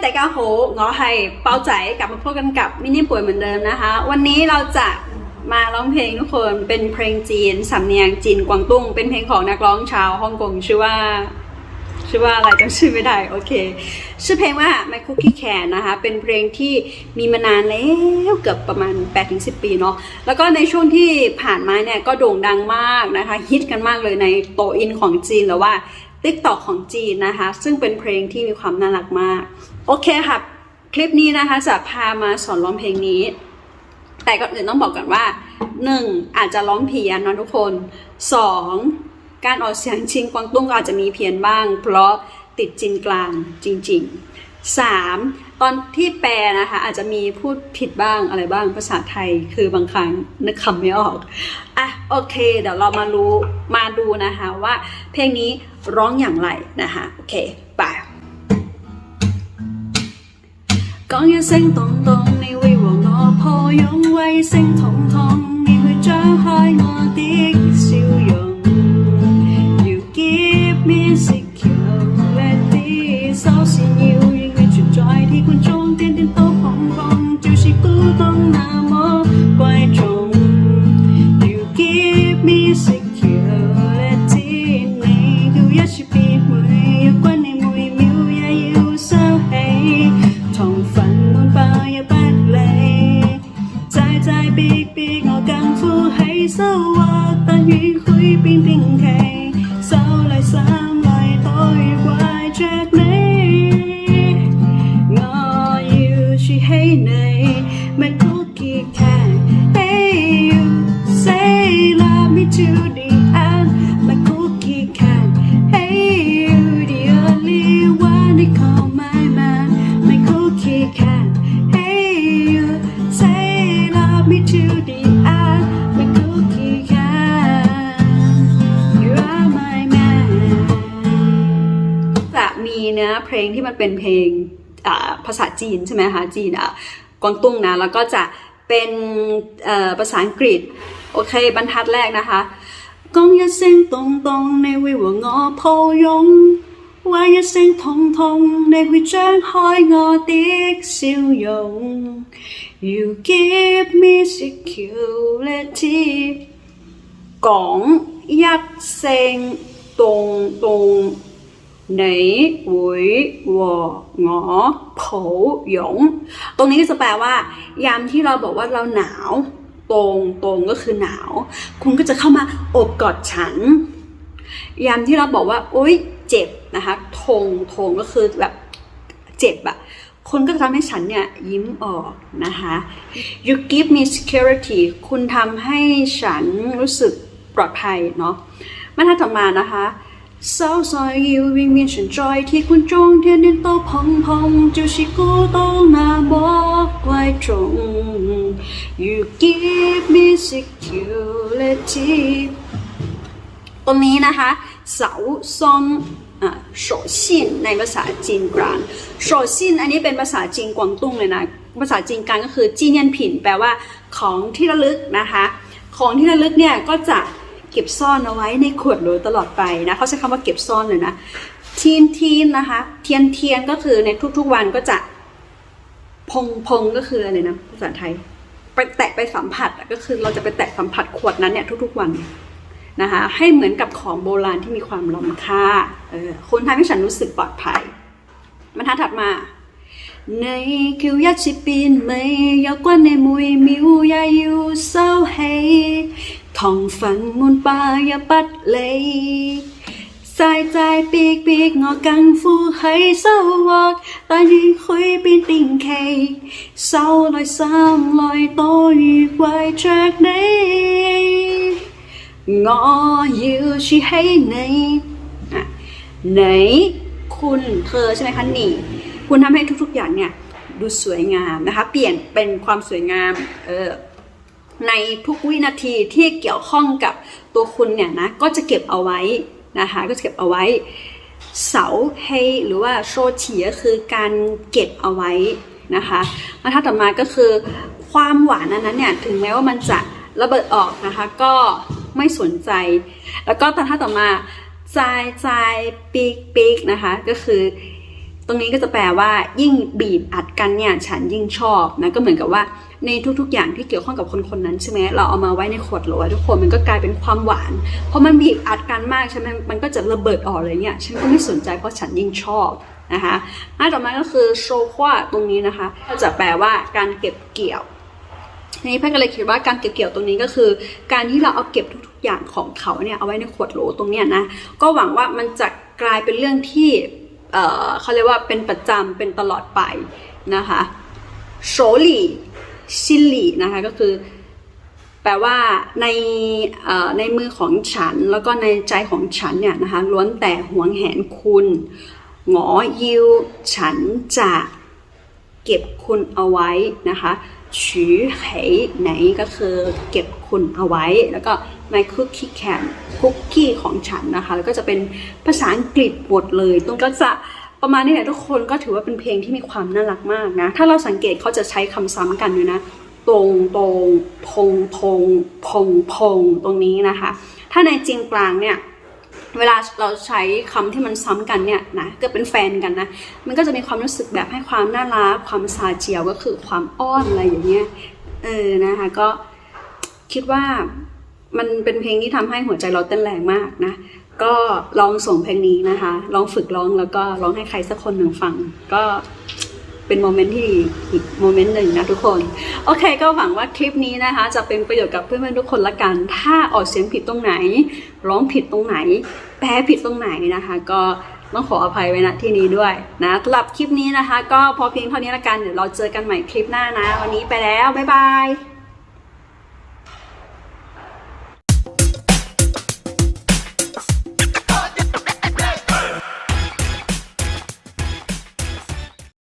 แต่กาโหงอไห่เปาใจกลับมาพบกันกับมินิป่วยเหมือนเดิมนะคะ วันนี้เราจะมาร้องเพลงทุกคนเป็นเพลงจีนสำเนียงจีนกวางตุ้ง เป็นเพลงของนักร้องชาวฮ่องกงชื่อว่าชื่อว่าอะไรจำชื่อไม่ได้โอเคชื่อเพลงว่า My Cookie Can นะคะเป็นเพลงที่มีมานานแล้วเกือบประมาณ 8-10 ปีเนาะแล้วก็ในช่วงที่ผ่านมาเนี่ยก็โด่งดังมากนะคะฮิตกันมากเลยในโตอินของจีนหรือว่า ติ๊กตอกของจีนนะคะ ซึ่งเป็นเพลงที่มีความน่ารักมาก โอเคค่ะ คลิปนี้นะคะจะพามาสอนร้องเพลงนี้ แต่ก่อนอื่นต้องบอกก่อนว่า 1. อาจจะร้องเพี้ยนนะทุกคน 2. การออกเสียงชิงกวางตุ้งก็อาจจะมีเพี้ยนบ้าง เพราะติดจีนกลางจริง ๆ 3. ตอนที่แปลนะคะ อาจจะมีพูดผิดบ้างอะไรบ้างภาษาไทยคือบางครั้งนึกคำไม่ออก อ่ะโอเค เดี๋ยวเรามารู้มาดูนะคะว่าเพลงนี้ร้องอย่างไรนะคะโอเคไป 讲一声咚咚，你会和我抱拥，威声痛痛， ต้องนามองไกวตรง You give me security ในดูยาชิปีมวยอย่ากว่าในมวยอย่าอยู่เศร้าให้ท้องฝันบนป่าอย่าบัดเลยใจใจปีกปีกเอากังฟูให้สว่ากตอนนี้คุยปิ้งปิ้งแค่ เนื้อเพลงที่มันเป็นเพลงอ่าภาษาจีนใช่ไหมคะจีนอ่ะกวางตุ้งนะแล้วก็จะเป็นเอ่อภาษาอังกฤษ โอเค บรรทัดแรกนะคะ讲一声咚咚，你会和我抱拥；话一声痛痛，你会张开我的笑容。You give me security。讲一声咚咚。 你会和我抱拥ตรงนี้ก็จะแปลว่า ยามที่เราบอกว่าเราหนาว ตรงตรงก็คือหนาว คุณก็จะเข้ามาโอบกอดฉัน ยามที่เราบอกว่า โอ๊ย เจ็บนะคะทงทงก็คือแบบเจ็บอะคุณก็จะทำให้ฉันเนี่ยยิ้มออกนะคะ you give me security คุณทำให้ฉันรู้สึกปลอดภัยเนาะมาถ้าต่อมานะคะ เสาวซอยยิววิ่งเมียนฉันจอยที่คุณจงเทียนเดินโตพองพองจูชิโกต้องนาบอกไว้ตรง You give me security ตรงนี้นะคะเสาซ่อ่าโฉซินในภาษาจีนกลางโฉซินอันนี้เป็นภาษาจีนกวางตุ้งเลยนะ ภาษาจีนกลางก็คือจีเนียนผินแปลว่าของที่ระลึกนะคะ ของที่ระลึกเนี่ยก็จะ เก็บซ่อนเอาไว้ในขวดหรูตลอดไปนะเขาใช้คำว่าเก็บซ่อนเลยนะทีนทีนนะคะเทียนเทียนก็คือในทุกๆวันก็จะพงพงก็คืออะไรนะภาษาไทยไปแตะไปสัมผัสก็คือเราจะไปแตะสัมผัสขวดนั้นเนี่ยทุกๆวันนะคะให้เหมือนกับของโบราณที่มีความล้ำค่าออคนทำให้ฉันรู้สึกปลอดภัยบรรทัดถัดมาในคิวยาชิปินไม่ยากว่าในมุยมิวยาอยู่เศร้าเฮ ท่องฟังมุนปายปัดเลยสายใจปีกปีกงอกังฟูให้เศร้าวอกตาดีคุยปีนติ่งเคเศร้าลอยซ้ำลอยโตอีกไว้จากไหนงออยิวชีให้ในไหนคุณเธอใช่ไหมคะนี่ คุณทำให้ทุกๆอย่างเนี่ยดูสวยงามนะคะ เปลี่ยนเป็นความสวยงาม เออ ในทุกวินาทีที่เกี่ยวข้องกับตัวคุณเนี่ยนะก็จะเก็บเอาไว้นะคะก็จะเก็บเอาไว้ เสาเฮหรือว่าโชเฉียคือการเก็บเอาไว้นะคะมาถ้าต่อมาก็คือความหวานอันนั้นเนี่ยถึงแม้ว่ามันจะระเบิดออกนะคะก็ไม่สนใจ แล้วก็ตอนท่าต่อมาใจใจปีกปีกนะคะก็คือ ตรงนี้ก็จะแปลว่ายิ่งบีบอัดกันเนี่ยฉันยิ่งชอบนะก็เหมือนกับว่าในทุกๆ อย่างที่เกี่ยวข้องกับคนคนนั้นใช่ไหมเราเอามาไว้ในขวดโหลทุกคนมันก็กลายเป็นความหวานเพราะมันบีบอัดกันมากใช่ไหมมันก็จะระเบิดออกเลยเนี่ยฉันก็ไม่สนใจเพราะฉันยิ่งชอบนะคะอันต่อมาก็คือโชควาตรงนี้นะคะก็จะแปลว่าการเก็บเกี่ยวทีนี้แพทย์ก็เลยคิดว่าการเก็บเกี่ยวตรงนี้ก็คือ การที่เราเอาเก็บทุกๆอย่างของเขาเนี่ยเอาไว้ในขวดโหลตรงเนี้ยนะก็หวังว่ามันจะกลายเป็นเรื่องที่ เอ่อเขาเรียกว่าเป็นประจำเป็นตลอดไปนะคะโชลี่ชิลลี่นะคะก็คือแปลว่าในในมือของฉันแล้วก็ในใจของฉันเนี่ยนะคะล้วนแต่หวงแหนคุณหงอยิวฉันจะเก็บคุณเอาไว้นะคะชือเหไหนก็คือเก็บคุณเอาไว้แล้วก็ my cookie can คุกกี้ของฉันนะคะ แล้วก็จะเป็นภาษาอังกฤษหมดเลยตรงก็จะประมาณนี้แหละทุกคนก็ถือว่าเป็นเพลงที่มีความน่ารักมากนะ ถ้าเราสังเกตเขาจะใช้คำซ้ำกันอยู่นะตรงตรงพงพงพงพงตรงนี้นะคะ ถ้าในจีนกลางเนี่ยเวลาเราใช้คำที่มันซ้ำกันเนี่ยนะก็เป็นแฟนกันนะ มันก็จะมีความรู้สึกแบบให้ความน่ารักความซาเจียวก็คือความอ้อนอะไรอย่างเงี้ยเออนะคะก็คิดว่า มันเป็นเพลงที่ทำให้หัวใจเราเต้นแรงมากนะ ก็ลองส่งเพลงนี้นะคะ ลองฝึกร้องแล้วก็ร้องให้ใครสักคนหนึ่งฟัง ก็เป็นโมเมนต์ที่ดีอีกโมเมนต์หนึ่งนะทุกคน โอเคก็หวังว่าคลิปนี้นะคะ จะเป็นประโยชน์กับเพื่อนๆทุกคนละกัน ถ้าออกเสียงผิดตรงไหน ร้องผิดตรงไหน แปลผิดตรงไหนนะคะ ก็ต้องขออภัยไว้ณที่นี้ด้วยนะสำหรับคลิปนี้นะคะ ก็พอเพียงเท่านี้ละกันเดี๋ยวเราเจอกันใหม่คลิปหน้านะ วันนี้ไปแล้วบ๊ายบาย